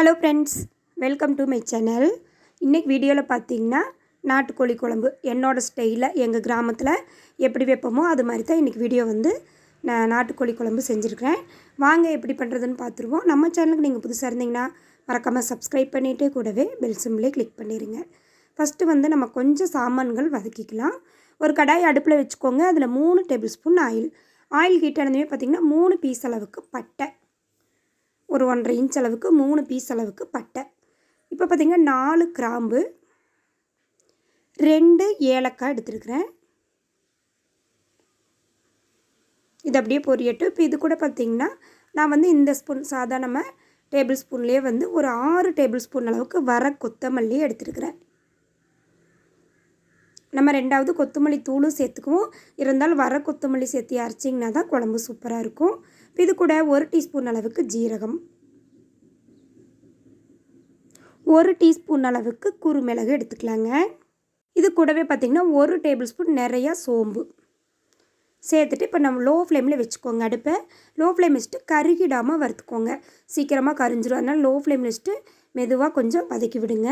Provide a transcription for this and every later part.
Hello friends welcome to my channel இன்றைக்கி வீடியோவில் பார்த்தீங்கன்னா நாட்டுக்கோழி குழம்பு. என்னோடய ஸ்டைலில் எங்கள் கிராமத்தில் எப்படி வைப்போமோ அது மாதிரி தான் இன்றைக்கி வீடியோ வந்து நான் நாட்டுக்கோழி குழம்பு செஞ்சுருக்கிறேன். வாங்க எப்படி பண்ணுறதுன்னு பார்த்துருவோம் நம்ம சேனலுக்கு நீங்கள் புதுசாக இருந்தீங்கன்னா மறக்காமல் சப்ஸ்கிரைப் பண்ணிவிட்டு கூடவே பெல் சிம்லேயே கிளிக் பண்ணிடுங்க ஃபஸ்ட்டு வந்து நம்ம கொஞ்சம் சாமான்கள் வதக்கிக்கலாம். ஒரு கடாய் அடுப்பில் வச்சுக்கோங்க. அதில் மூணு table spoon oil oil heat ஆனதுமே பார்த்திங்கன்னா மூணு பீஸ் அளவுக்கு பட்டை. ஒரு ஒன்றரை இன்ச் அளவுக்கு மூணு பீஸ் அளவுக்கு பட்டை. இப்போ பார்த்திங்கன்னா நாலு கிராம்பு ரெண்டு ஏலக்காய் எடுத்துருக்குறேன். இது அப்படியே பொரியட்டு இப்போ இது கூட பார்த்திங்கன்னா நான் வந்து இந்த ஸ்பூன் சாதாரண டேபிள் ஸ்பூன்லேயே வந்து ஒரு ஆறு டேபிள் ஸ்பூன் அளவுக்கு வர கொத்தமல்லி எடுத்துருக்குறேன். நம்ம ரெண்டாவது கொத்தமல்லி தூளும் சேர்த்துக்குவோம். இருந்தாலும் வர கொத்தமல்லி சேர்த்து அரைச்சிங்கன்னா தான் குழம்பு சூப்பராக இருக்கும். இது கூட ஒரு டீஸ்பூன் அளவுக்கு ஜீரகம். ஒரு டீஸ்பூன் அளவுக்கு குறுமிளகு எடுத்துக்கலாங்க. இது கூடவே பார்த்திங்கன்னா ஒரு டேபிள் ஸ்பூன் நிறையா சோம்பு. சேர்த்துட்டு இப்போ நம்ம லோ ஃப்ளேமில் வச்சுக்கோங்க அடுப்பை. லோ ஃப்ளேம் வச்சுட்டு கருகிடாமல் வறுத்துக்கோங்க. சீக்கிரமாக கரிஞ்சிடும் அதனால் லோ ஃப்ளேமில் வச்சுட்டு மெதுவாக கொஞ்சம் வதக்கி விடுங்க.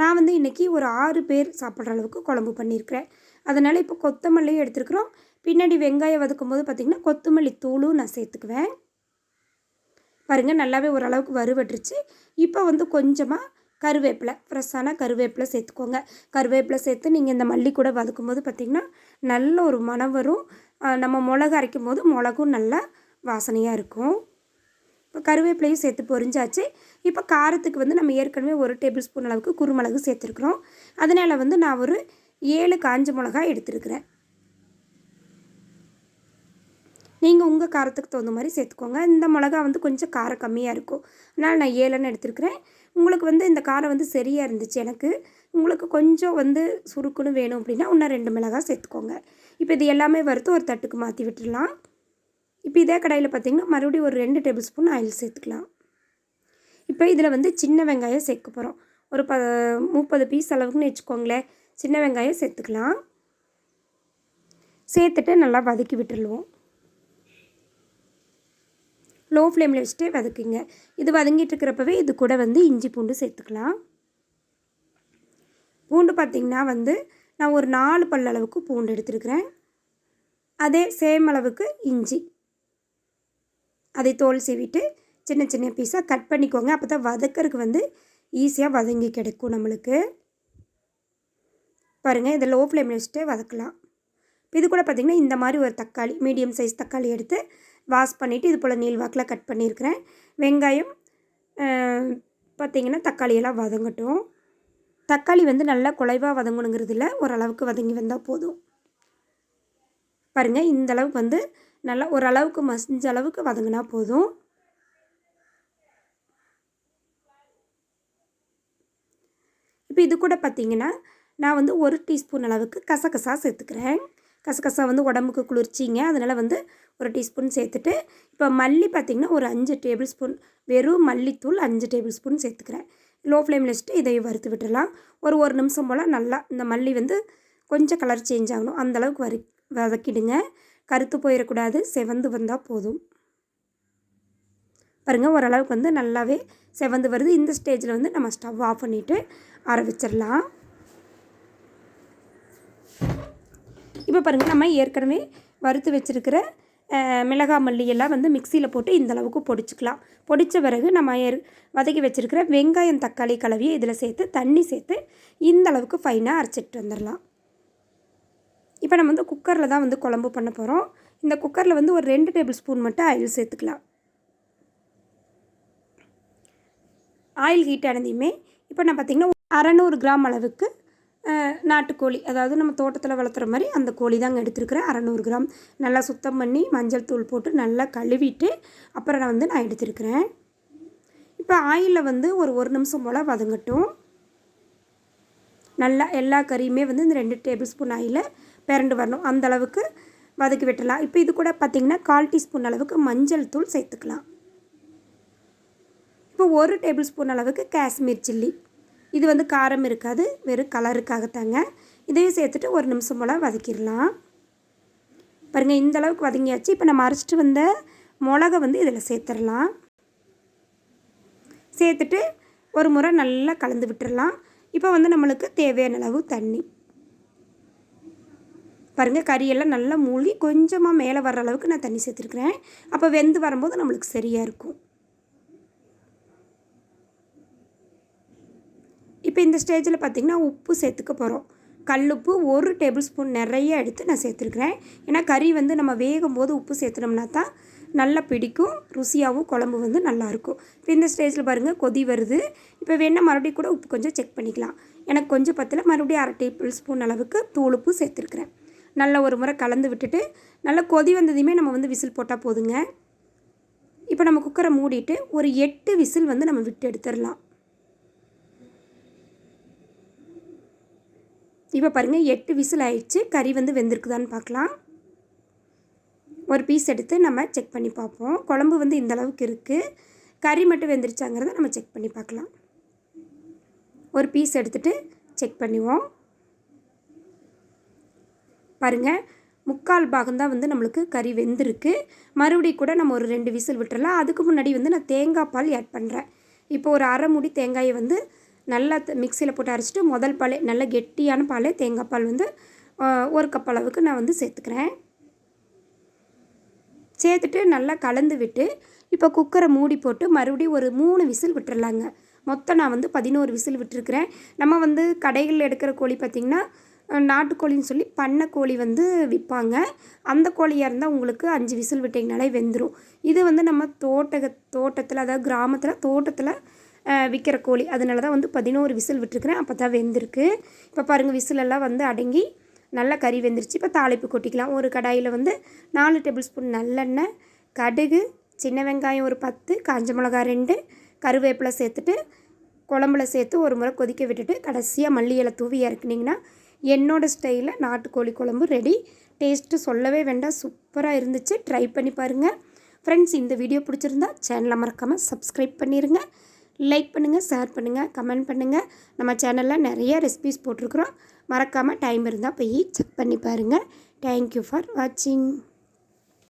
நான் வந்து இன்றைக்கி ஒரு ஆறு பேர் சாப்பிட்ற அளவுக்கு குழம்பு பண்ணியிருக்கிறேன். அதனால் இப்போ கொத்தமல்லியும் எடுத்துருக்குறோம். பின்னாடி வெங்காயம் வதக்கும் போது பார்த்திங்கன்னா கொத்தமல்லி தூளும் நான் சேர்த்துக்குவேன். பாருங்கள் நல்லாவே ஓரளவுக்கு வறுவட்டுருச்சு இப்போ வந்து கொஞ்சமாக கருவேப்பிலை ஃப்ரெஷ்ஷான கருவேப்பிலை சேர்த்துக்கோங்க. கருவேப்பிலை சேர்த்து நீங்கள் இந்த மல்லி கூட வதக்கும் போது பார்த்திங்கன்னா நல்ல ஒரு மனம் வரும். நம்ம மிளகு அரைக்கும் போது மிளகும் நல்லா வாசனையாக இருக்கும். இப்போ கருவேப்பிலையும் சேர்த்து பொரிஞ்சாச்சு. இப்போ காரத்துக்கு வந்து நம்ம ஏற்கனவே ஒரு டேபிள் ஸ்பூன் அளவுக்கு குருமிளகு சேர்த்துருக்குறோம். அதனால் வந்து நான் ஒரு ஏழு காஞ்ச மிளகாய் எடுத்துருக்குறேன். நீங்கள் உங்கள் காரத்துக்கு தகுந்த மாதிரி சேர்த்துக்கோங்க. இந்த மிளகா வந்து கொஞ்சம் காரம் கம்மியாக இருக்கும். அதனால் நான் ஏழுன்னு எடுத்துருக்கிறேன். உங்களுக்கு வந்து இந்த காரம் வந்து சரியாக இருந்துச்சு எனக்கு. உங்களுக்கு கொஞ்சம் வந்து சுருக்குன்னு வேணும் அப்படின்னா இன்னும் ரெண்டு மிளகா சேர்த்துக்கோங்க. இப்போ இது எல்லாமே வறுத்து ஒரு தட்டுக்கு மாற்றி விட்டுடலாம். இப்போ இதே கடையில் பார்த்திங்கன்னா மறுபடியும் ஒரு ரெண்டு டேபிள் ஸ்பூன் ஆயில் சேர்த்துக்கலாம். இப்போ இதில் வந்து சின்ன வெங்காயம் சேர்க்க போகிறோம் ஒரு ப முப்பது பீஸ் அளவுக்குன்னு வச்சுக்கோங்களேன். சின்ன வெங்காயம் சேர்த்துக்கலாம். சேர்த்துட்டு நல்லா வதக்கி விட்டுருவோம். லோ ஃப்ளேமில் வச்சுட்டு வதக்குங்க. இது வதங்கிட்டு இருக்கிறப்பவே இது கூட வந்து இஞ்சி பூண்டு சேர்த்துக்கலாம். பூண்டு பார்த்திங்கன்னா வந்து நான் ஒரு நாலு பல் அளவுக்கு பூண்டு எடுத்துருக்கிறேன். அதே சேம் அளவுக்கு இஞ்சி. அதை தோல் சீவிட்டு சின்ன சின்ன பீஸாக கட் பண்ணிக்கோங்க. அப்போ தான் வதக்கறதுக்கு வந்து ஈஸியாக வதங்கி கிடைக்கும் நம்மளுக்கு. பாருங்கள் இதை லோ ஃப்ளேமில் வச்சுட்டு வதக்கலாம். இது கூட பார்த்திங்கன்னா இந்த மாதிரி ஒரு தக்காளி மீடியம் சைஸ் தக்காளி எடுத்து வாஷ் பண்ணிவிட்டு இது போல் நீள்வாக்கில் கட் பண்ணியிருக்கிறேன். வெங்காயம் பார்த்திங்கன்னா தக்காளியெல்லாம் வதங்கட்டும். தக்காளி வந்து நல்லா குலைவாக வதங்கணுங்கிறது இல்லை ஓரளவுக்கு வதங்கி வந்தால் போதும். பாருங்கள் இந்த அளவுக்கு வந்து நல்லா ஓரளவுக்கு மசிஞ்ச அளவுக்கு வதங்கினா போதும். இப்போ இது கூட பார்த்திங்கன்னா நான் வந்து ஒரு டீஸ்பூன் அளவுக்கு கசகசா சேர்த்துக்கிறேன். கசகசா வந்து உடம்புக்கு குளிர்ச்சிங்க. அதனால் வந்து ஒரு டீஸ்பூன் சேர்த்துட்டு இப்போ மல்லி பார்த்திங்கன்னா ஒரு அஞ்சு டேபிள் ஸ்பூன் வெறும் மல்லித்தூள் அஞ்சு டேபிள் ஸ்பூன் சேர்த்துக்கிறேன். லோ ஃப்ளேமில் வச்சுட்டு இதை வறுத்து விட்டுடலாம். ஒரு ஒரு நிமிஷம் போல் நல்லா இந்த மல்லி வந்து கொஞ்சம் கலர் சேஞ்ச் ஆகணும். அந்தளவுக்கு வறு வதக்கிடுங்க. கருத்து போயிடக்கூடாது. செவந்து வந்தால் போதும். பாருங்கள் ஓரளவுக்கு வந்து நல்லாவே செவந்து வருது. இந்த ஸ்டேஜில் வந்து நம்ம ஸ்டவ் ஆஃப் பண்ணிவிட்டு ஆரம்பிச்சிடலாம் இப்போ பாருங்கள் நம்ம ஏற்கனவே வறுத்து வச்சுருக்கிற மிளகா மல்லியெல்லாம் வந்து மிக்சியில் போட்டு இந்த அளவுக்கு பொடிச்சிக்கலாம். பொடித்த பிறகு நம்ம ஏ வதக்கி வச்சுருக்கிற வெங்காயம் தக்காளி கலவியை இதில் சேர்த்து தண்ணி சேர்த்து இந்தளவுக்கு ஃபைனாக அரைச்சிட்டு வந்துடலாம். இப்போ நம்ம வந்து குக்கரில் தான் வந்து குழம்பு பண்ண போகிறோம் இந்த குக்கரில் வந்து ஒரு ரெண்டு டேபிள் ஸ்பூன் மட்டும் ஆயில் சேர்த்துக்கலாம். ஆயில் ஹீட் ஆனதையுமே இப்போ நான் பார்த்திங்கன்னா அறநூறு கிராம் அளவுக்கு நாட்டுக்கோழி. அதாவது நம்ம தோட்டத்தில் வளர்த்துற மாதிரி அந்த கோழி தாங்க எடுத்துருக்கிறேன். அறநூறு கிராம். நல்லா சுத்தம் பண்ணி மஞ்சள் தூள் போட்டு நல்லா கழுவிட்டு அப்புறம் நான் வந்து நான் எடுத்துருக்கிறேன். இப்போ ஆயிலில் வந்து ஒரு ஒரு நிமிஷம் போல் வதங்கட்டும். நல்லா எல்லா கறியுமே வந்து இந்த ரெண்டு டேபிள் ஸ்பூன் ஆயில் பிறண்டு வரணும். அந்த அளவுக்கு வதக்கி விட்டுலாம் இப்போ இது கூட பார்த்திங்கன்னா கால் டீஸ்பூன் அளவுக்கு மஞ்சள் தூள் சேர்த்துக்கலாம். இப்போ ஒரு டேபிள் ஸ்பூன் அளவுக்கு காஷ்மீர் சில்லி. இது வந்து காரம் இருக்காது வெறும் கலருக்காகத்தாங்க இதையும் சேர்த்துட்டு ஒரு நிமிஷம் போல் வதக்கிடலாம். பாருங்கள் இந்த அளவுக்கு வதங்கியாச்சு. இப்போ நம்ம அரைச்சிட்டு வந்த மிளகை வந்து இதில் சேர்த்துடலாம். சேர்த்துட்டு ஒரு முறை நல்லா கலந்து விட்டுறலாம் இப்போ வந்து நம்மளுக்கு தேவையான அளவு தண்ணி. பாருங்கள் கறியெல்லாம் நல்லா மூழ்கி கொஞ்சமாக மேலே வர்ற அளவுக்கு நான் தண்ணி சேர்த்துருக்குறேன். அப்போ வெந்து வரும்போது நம்மளுக்கு சரியாக இருக்கும். இப்போ இந்த ஸ்டேஜில் பார்த்திங்கன்னா உப்பு சேர்த்துக்க போகிறோம். கல்லுப்பு ஒரு டேபிள் ஸ்பூன் நிறைய எடுத்து நான் சேர்த்துருக்குறேன். ஏன்னா கறி வந்து நம்ம வேகும் போது உப்பு சேர்த்துனோம்னா தான் நல்லா பிடிக்கும். ருசியாகவும் குழம்பு வந்து நல்லாயிருக்கும். இப்போ இந்த ஸ்டேஜில் பாருங்கள் கொதி வருது. இப்போ வேணால் மறுபடியும் கூட உப்பு கொஞ்சம் செக் பண்ணிக்கலாம். எனக்கு கொஞ்சம் பத்தில் மறுபடியும் அரை டேபிள் ஸ்பூன் அளவுக்கு தூள் உப்பு சேர்த்துருக்குறேன். நல்லா ஒரு முறை கலந்து விட்டுட்டு நல்லா கொதி வந்ததையுமே நம்ம வந்து விசில் போட்டால் போதுங்க. இப்போ நம்ம குக்கரை மூடிட்டு ஒரு எட்டு விசில் வந்து நம்ம விட்டு எடுத்துடலாம். இப்போ பாருங்கள் எட்டு விசில் ஆயிடுச்சு. கறி வந்து வெந்திருக்குதான்னு பார்க்கலாம். ஒரு பீஸ் எடுத்து நம்ம செக் பண்ணி பார்ப்போம். குழம்பு வந்து இந்த அளவுக்கு இருக்குது கறி மட்டும் வெந்துருச்சாங்கிறத நம்ம செக் பண்ணி பார்க்கலாம். ஒரு பீஸ் எடுத்துகிட்டு செக் பண்ணுவோம். பாருங்கள் முக்கால் பாகம்தான் வந்து நம்மளுக்கு கறி வெந்திருக்கு. மறுபடியும் கூட நம்ம ஒரு ரெண்டு விசில் விட்டுறலாம். அதுக்கு முன்னாடி வந்து நான் தேங்காய் பால் ஆட் பண்ணுறேன் இப்போ ஒரு அரை மூடி தேங்காயை வந்து நல்லா மிக்சியில் போட்டு அரைச்சிட்டு முதல் பாலே நல்ல கெட்டியான பாலே தேங்காய் பால் வந்து ஒரு கப் அளவுக்கு நான் வந்து சேர்த்துக்கிறேன். சேர்த்துட்டு நல்லா கலந்து விட்டு இப்போ குக்கரை மூடி போட்டு மறுபடியும் ஒரு மூணு விசில் விட்டுறலாங்க. மொத்தம் நான் வந்து பதினோரு விசில் விட்டுருக்குறேன். நம்ம வந்து கடைகளில் எடுக்கிற கோழி பார்த்திங்கன்னா நாட்டுக்கோழின்னு சொல்லி பண்ணை கோழி வந்து விற்பாங்க. அந்த கோழியாக இருந்தால் உங்களுக்கு அஞ்சு விசில் விட்டிங்கனாலே வெந்துடும் இது வந்து நம்ம தோட்ட தோட்டத்தில் அதாவது கிராமத்தில் தோட்டத்தில் விற்கிற கோழி. அதனால தான் வந்து பதினோரு விசில் விட்டுருக்குறேன். அப்போ தான் வெந்திருக்கு. இப்போ பாருங்கள் விசிலெல்லாம் வந்து அடங்கி நல்லா கறி வெந்துருச்சு. இப்போ தாளிப்பு கொட்டிக்கலாம். ஒரு கடாயில் வந்து நாலு டேபிள் ஸ்பூன் நல்லெண்ணெய் கடுகு சின்ன வெங்காயம் ஒரு பத்து காஞ்ச மிளகா ரெண்டு கருவேப்பிலை சேர்த்துட்டு குழம்புல சேர்த்து ஒரு முறை கொதிக்க விட்டுட்டு கடைசியாக மல்லி இலை தூவி இறக்குனிங்கன்னா என்னோடய ஸ்டைலில் நாட்டுக்கோழி குழம்பு ரெடி டேஸ்ட்டு சொல்லவே வேண்டாம். சூப்பராக இருந்துச்சு. ட்ரை பண்ணி பாருங்கள் ஃப்ரெண்ட்ஸ் இந்த வீடியோ பிடிச்சிருந்தா சேனலை மறக்காமல் சப்ஸ்கிரைப் பண்ணிடுங்க லைக் பண்ணுங்கள் ஷேர் பண்ணுங்கள் கமெண்ட் பண்ணுங்கள் நம்ம சேனலில் நிறைய ரெசிபிஸ் போட்டிருக்குறோம். மறக்காமல் டைம் இருந்தால் போய் செக் பண்ணி பாருங்கள் தேங்க்யூ ஃபார் வாட்சிங்